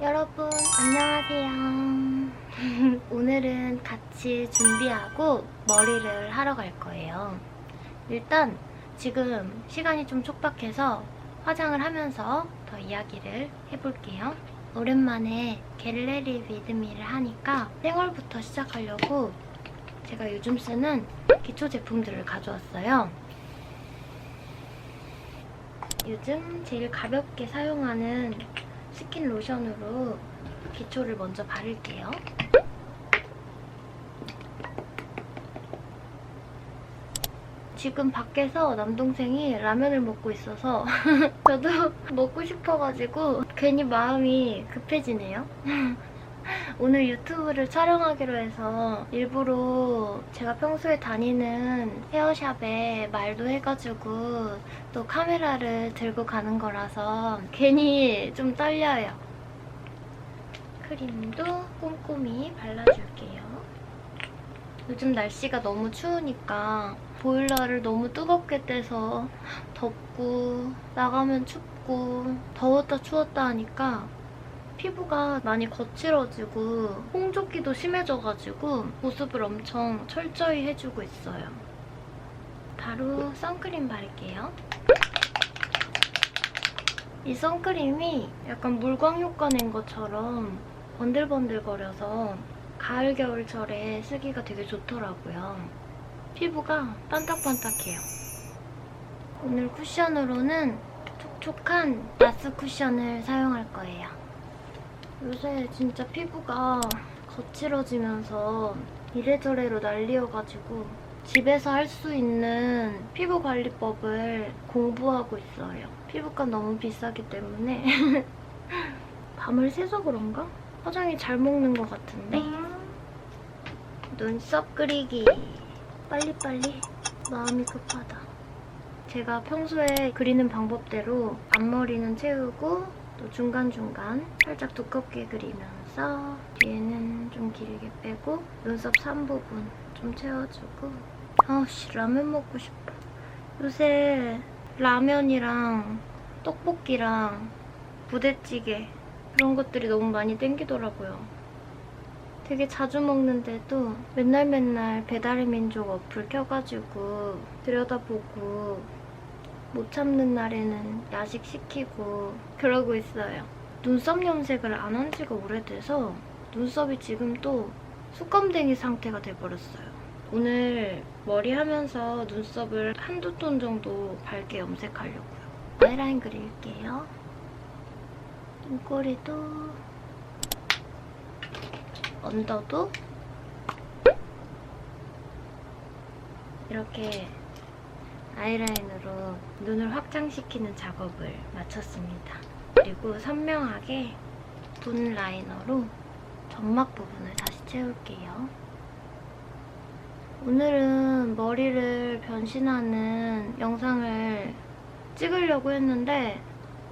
여러분 안녕하세요. 오늘은 같이 준비하고 머리를 하러 갈 거예요. 일단 지금 시간이 좀 촉박해서 화장을 하면서 더 이야기를 해볼게요. 오랜만에 갤레리 위드미를 하니까 생얼부터 시작하려고 제가 요즘 쓰는 기초 제품들을 가져왔어요. 요즘 제일 가볍게 사용하는 스킨 로션으로 기초를 먼저 바를게요. 지금 밖에서 남동생이 라면을 먹고 있어서 저도 먹고 싶어가지고 괜히 마음이 급해지네요. 오늘 유튜브를 촬영하기로 해서 일부러 제가 평소에 다니는 헤어샵에 말도 해가지고 또 카메라를 들고 가는 거라서 괜히 좀 떨려요. 크림도 꼼꼼히 발라줄게요. 요즘 날씨가 너무 추우니까 보일러를 너무 뜨겁게 떼서 덥고 나가면 춥고 더웠다 추웠다 하니까 피부가 많이 거칠어지고 홍조기도 심해져가지고 보습을 엄청 철저히 해주고 있어요. 바로 선크림 바를게요. 이 선크림이 약간 물광 효과 낸 것처럼 번들번들거려서 가을 겨울철에 쓰기가 되게 좋더라고요. 피부가 반딱반딱해요. 오늘 쿠션으로는 촉촉한 나스 쿠션을 사용할 거예요. 요새 진짜 피부가 거칠어지면서 이래저래로 난리여가지고 집에서 할 수 있는 피부 관리법을 공부하고 있어요. 피부가 너무 비싸기 때문에 밤을 새서 그런가? 화장이 잘 먹는 것 같은데 눈썹 그리기 빨리빨리 마음이 급하다. 제가 평소에 그리는 방법대로 앞머리는 채우고 또 중간중간 살짝 두껍게 그리면서 뒤에는 좀 길게 빼고 눈썹 3부분 좀 채워주고 아우씨 라면 먹고 싶어. 요새 라면이랑 떡볶이랑 부대찌개 그런 것들이 너무 많이 땡기더라고요. 되게 자주 먹는데도 맨날 맨날 배달의 민족 어플 켜가지고 들여다보고 못 참는 날에는 야식 시키고 그러고 있어요. 눈썹 염색을 안 한 지가 오래돼서 눈썹이 지금 또 수검댕이 상태가 돼버렸어요. 오늘 머리 하면서 눈썹을 한두 톤 정도 밝게 염색하려고요. 아이라인 그릴게요. 눈꼬리도 언더도 이렇게 아이라인으로 눈을 확장시키는 작업을 마쳤습니다. 그리고 선명하게 분 라이너로 점막 부분을 다시 채울게요. 오늘은 머리를 변신하는 영상을 찍으려고 했는데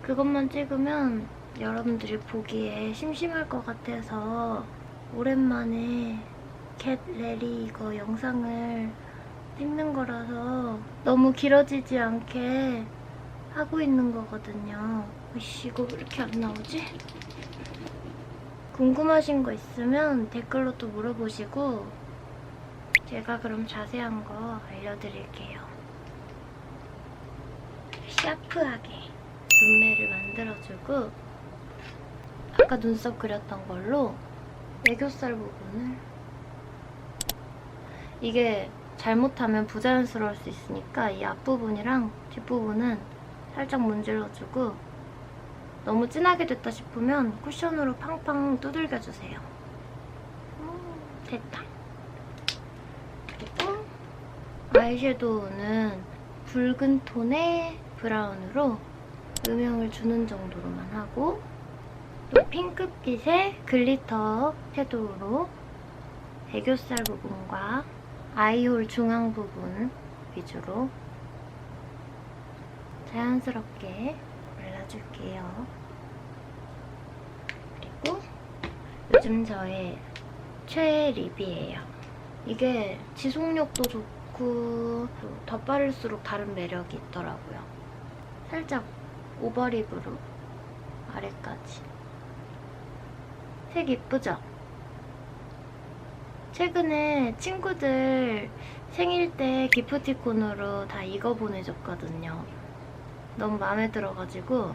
그것만 찍으면 여러분들이 보기에 심심할 것 같아서 오랜만에 겟 레리 이거 영상을 찍는 거라서 너무 길어지지 않게 하고 있는 거거든요. 이씨, 이거 왜 이렇게 안 나오지? 궁금하신 거 있으면 댓글로 또 물어보시고 제가 그럼 자세한 거 알려드릴게요. 샤프하게 눈매를 만들어주고 아까 눈썹 그렸던 걸로 애교살 부분을 이게 잘못하면 부자연스러울 수 있으니까 이 앞부분이랑 뒷부분은 살짝 문질러주고 너무 진하게 됐다 싶으면 쿠션으로 팡팡 두들겨주세요. 음, 됐다. 그리고 아이섀도우는 붉은 톤의 브라운으로 음영을 주는 정도로만 하고 또 핑크빛의 글리터 섀도우로 애교살 부분과 아이홀 중앙 부분 위주로 자연스럽게 발라줄게요. 그리고 요즘 저의 최애 립이에요. 이게 지속력도 좋고 또 덧바를수록 다른 매력이 있더라고요. 살짝 오버립으로 아래까지. 색 이쁘죠? 최근에 친구들 생일 때 기프티콘으로 다 이거 보내줬거든요. 너무 마음에 들어가지고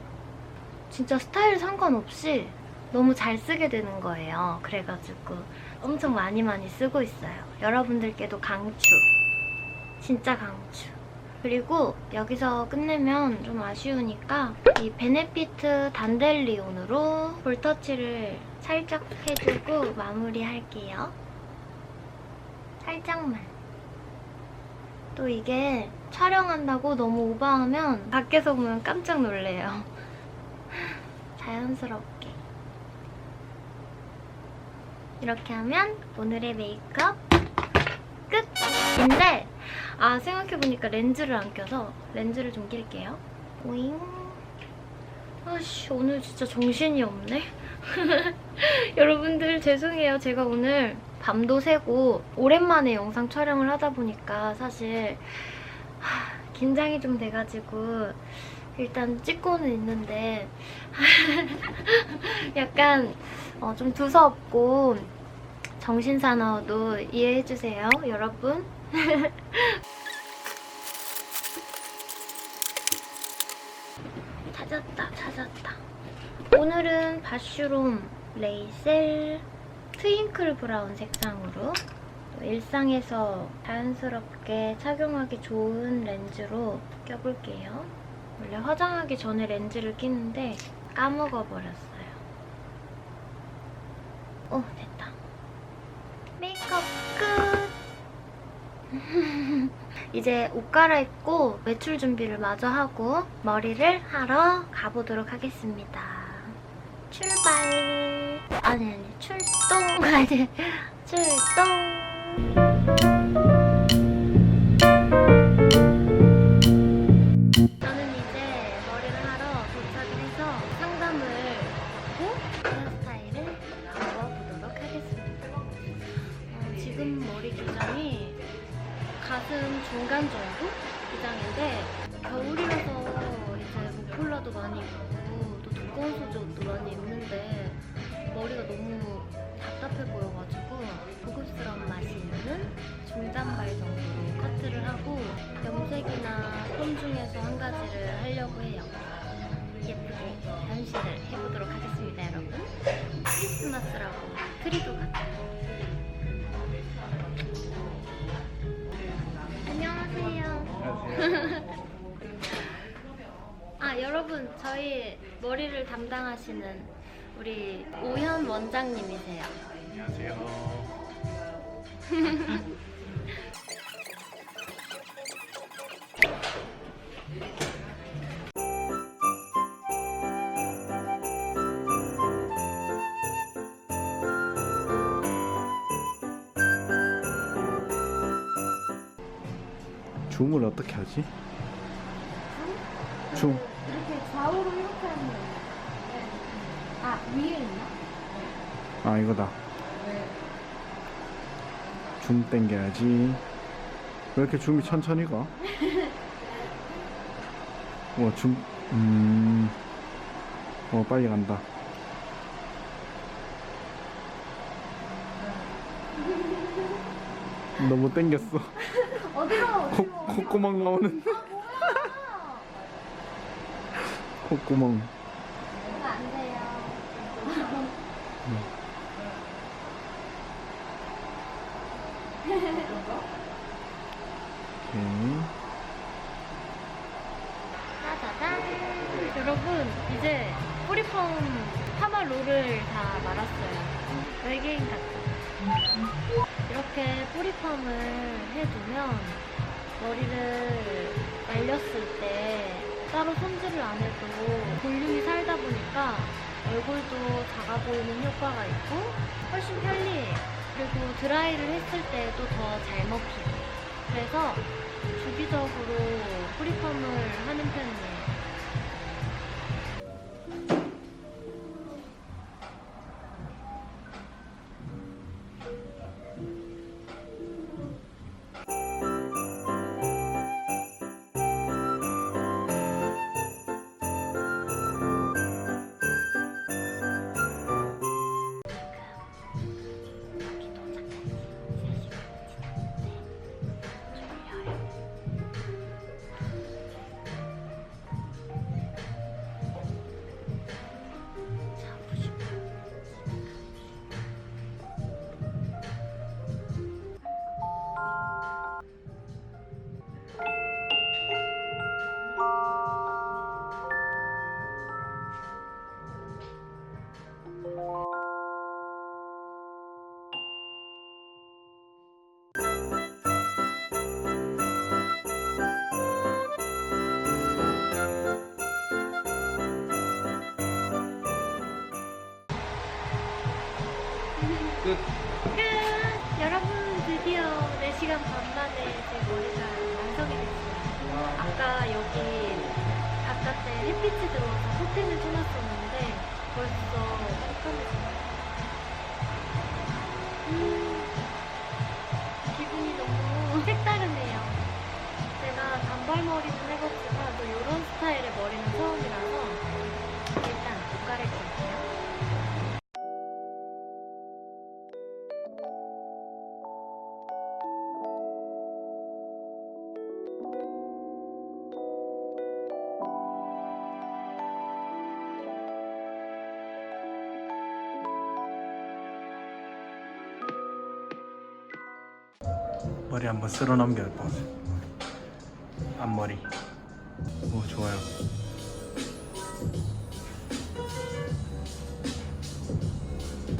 진짜 스타일 상관없이 너무 잘 쓰게 되는 거예요. 그래가지고 엄청 많이 많이 쓰고 있어요. 여러분들께도 강추. 진짜 강추. 그리고 여기서 끝내면 좀 아쉬우니까 이 베네피트 단델리온으로 볼터치를 살짝 해주고 마무리할게요. 살짝만. 또 이게 촬영한다고 너무 오버하면 밖에서 보면 깜짝 놀래요. 자연스럽게. 이렇게 하면 오늘의 메이크업 끝! 근데 아 생각해보니까 렌즈를 안 껴서 렌즈를 좀 낄게요. 오잉. 아씨 오늘 진짜 정신이 없네. 여러분들 죄송해요. 제가 오늘 밤도 새고 오랜만에 영상 촬영을 하다 보니까 사실 하, 긴장이 좀 돼가지고 일단 찍고는 있는데 약간 어, 좀 두서없고 정신사나워도 이해해주세요, 여러분. 찾았다, 찾았다. 오늘은 바슈롬 레이셀 트윙클 브라운 색상으로 또 일상에서 자연스럽게 착용하기 좋은 렌즈로 껴볼게요. 원래 화장하기 전에 렌즈를 끼는데 까먹어버렸어요. 오, 됐다. 메이크업 끝! 이제 옷 갈아입고 외출 준비를 마저 하고 머리를 하러 가보도록 하겠습니다. 출발! 아니, 아니, 출동! 아니, 출동! 저는 이제 머리를 하러 도착을 해서 상담을 받고 헤어스타일을 잡아보도록 하겠습니다. 어, 지금 머리 기장이 가슴 중간 정도 기장인데 겨울이라서 염색이나 톤 중에서 한 가지를 하려고 해요. 예쁘게 변신을 해보도록 하겠습니다, 여러분. 크리스마스라고 트리도 같아요. 안녕하세요. 아, 여러분, 저희 머리를 담당하시는 우리 오현 원장님이세요. 안녕하세요. 줌을 어떻게 하지? 줌. 이렇게 좌우로 이렇게 하면 돼요. 아, 위에 있나? 아 이거다. 줌 땡겨야지. 왜 이렇게 줌이 천천히 가? 와 줌. 음. 어 빨리 간다. 너무 땡겼어. 어디로? 코, 콧구멍 나오는. 콧구멍. 이거 안 돼요. 오케이. 짜자잔. 여러분, 이제 뿌리펌 파마 롤을 다 말았어요. 외계인 같죠? 이렇게 뿌리펌을 해두면 머리를 말렸을 때 따로 손질을 안 해도 볼륨이 살다 보니까 얼굴도 작아 보이는 효과가 있고 훨씬 편리해요. 그리고 드라이를 했을 때도 더 잘 먹히고 그래서 주기적으로 뿌리펌을 하는 편이에요. 끝. 끝! 여러분 드디어 4시간 반 만에 제 머리가 완성이 됐어요. 아까 여기 바깥에 햇빛이 들어와서 커튼을 쳐놨었는데 벌써 깜깜해졌어요. 머리 한번 쓸어 넘겨 보세요 뭐. 앞머리. 오 좋아요.